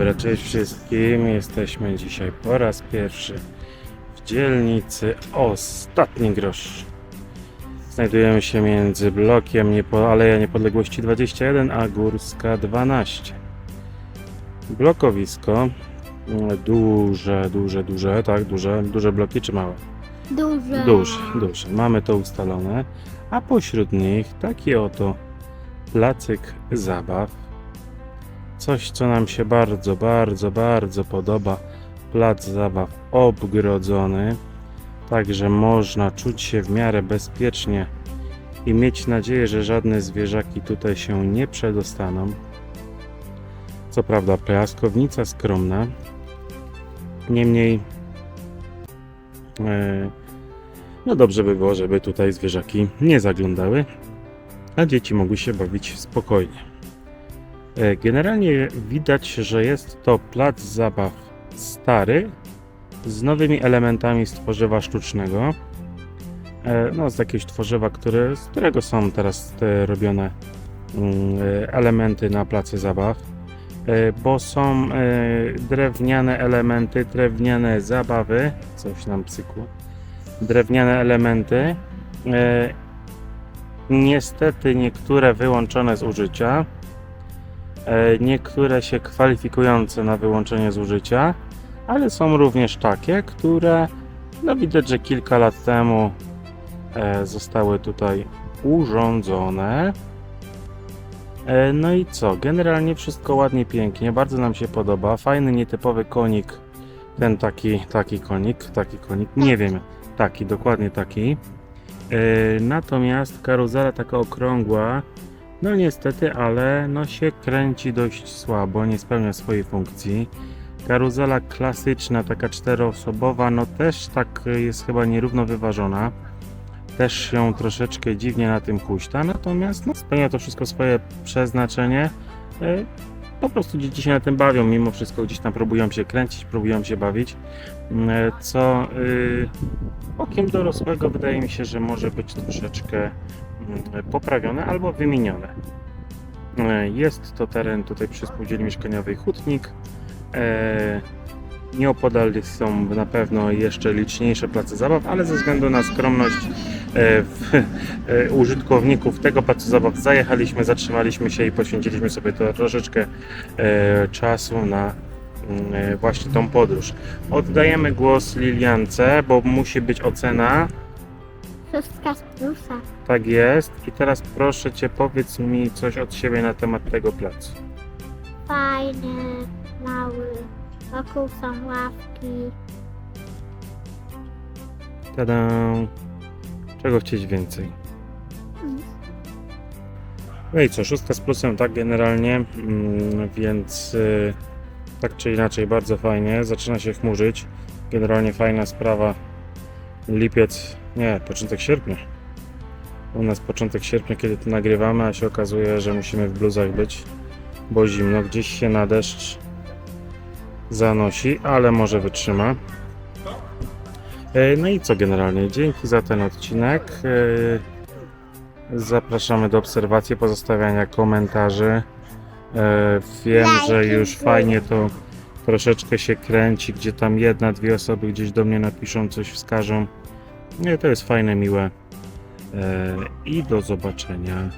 dobra, cześć wszystkim. Jesteśmy dzisiaj po raz pierwszy w dzielnicy Ostatni Grosz. Znajdujemy się między blokiem Niepo Aleja Niepodległości 21 a Górska 12. Blokowisko duże, duże, duże, tak, duże, duże bloki czy małe? Duże. Duże, duże. Mamy to ustalone. A pośród nich taki oto placyk zabaw. Coś, co nam się bardzo, bardzo, bardzo podoba. Plac zabaw obgrodzony, także można czuć się w miarę bezpiecznie i mieć nadzieję, że żadne zwierzaki tutaj się nie przedostaną. Co prawda, piaskownica skromna, niemniej e, no dobrze by było, żeby tutaj zwierzaki nie zaglądały, a dzieci mogły się bawić spokojnie. E, Generalnie widać, że jest to plac zabaw stary z nowymi elementami z tworzywa sztucznego. E, No, z jakiegoś tworzywa, które, z którego są teraz te robione mm, e, elementy na placy zabaw. Bo są drewniane elementy, drewniane zabawy. Coś nam cykło drewniane elementy. Niestety niektóre wyłączone z użycia, niektóre się kwalifikujące na wyłączenie z ale są również takie, które no widać, że kilka lat temu e, zostały tutaj urządzone. E, No i co? Generalnie wszystko ładnie, pięknie, bardzo nam się podoba. Fajny, nietypowy konik. Ten taki, taki konik, taki konik, nie wiem, taki, dokładnie taki. E, Natomiast karuzela taka okrągła, no niestety, ale no się kręci dość słabo, nie spełnia swojej funkcji. Karuzela klasyczna, taka czteroosobowa, no też tak e, jest chyba nierówno wyważona. Też się troszeczkę dziwnie na tym huśta, natomiast no, spełnia to wszystko swoje przeznaczenie. E, Po prostu dzieci się na tym bawią, mimo wszystko gdzieś tam próbują się kręcić, próbują się bawić, Mm, e, co y, okiem dorosłego wydaje mi się, że może być troszeczkę poprawione albo wymienione. E, Jest to teren tutaj przy spółdzielni mieszkaniowej Hutnik. E, Nieopodal są na pewno jeszcze liczniejsze place zabaw, ale ze względu na skromność e, użytkowników tego placu zabaw zajechaliśmy, zatrzymaliśmy się i poświęciliśmy sobie troszeczkę czasu na mm, właśnie tą podróż. Oddajemy głos Liliance, bo musi być ocena. Szóstka z plusa. Tak jest. I teraz proszę Cię, powiedz mi coś od siebie na temat tego placu. Fajny, mały. Wokół są ławki. Tada! Czego chcieć więcej? No i co, szóstka z plusem tak generalnie, mm, więc y, tak czy inaczej bardzo fajnie. Zaczyna się chmurzyć. Generalnie fajna sprawa. Lipiec, nie, początek sierpnia. U nas początek sierpnia, kiedy to nagrywamy, a się okazuje, że musimy w bluzach być, bo zimno. Gdzieś się na deszcz zanosi, ale może wytrzyma. E, No i co generalnie? Dzięki za ten odcinek. E, Zapraszamy do obserwacji, pozostawiania komentarzy. E, Wiem, że już fajnie to troszeczkę się kręci, gdzie tam jedna, dwie osoby gdzieś do mnie napiszą, coś wskażą. Nie, to jest fajne, miłe. E, I do zobaczenia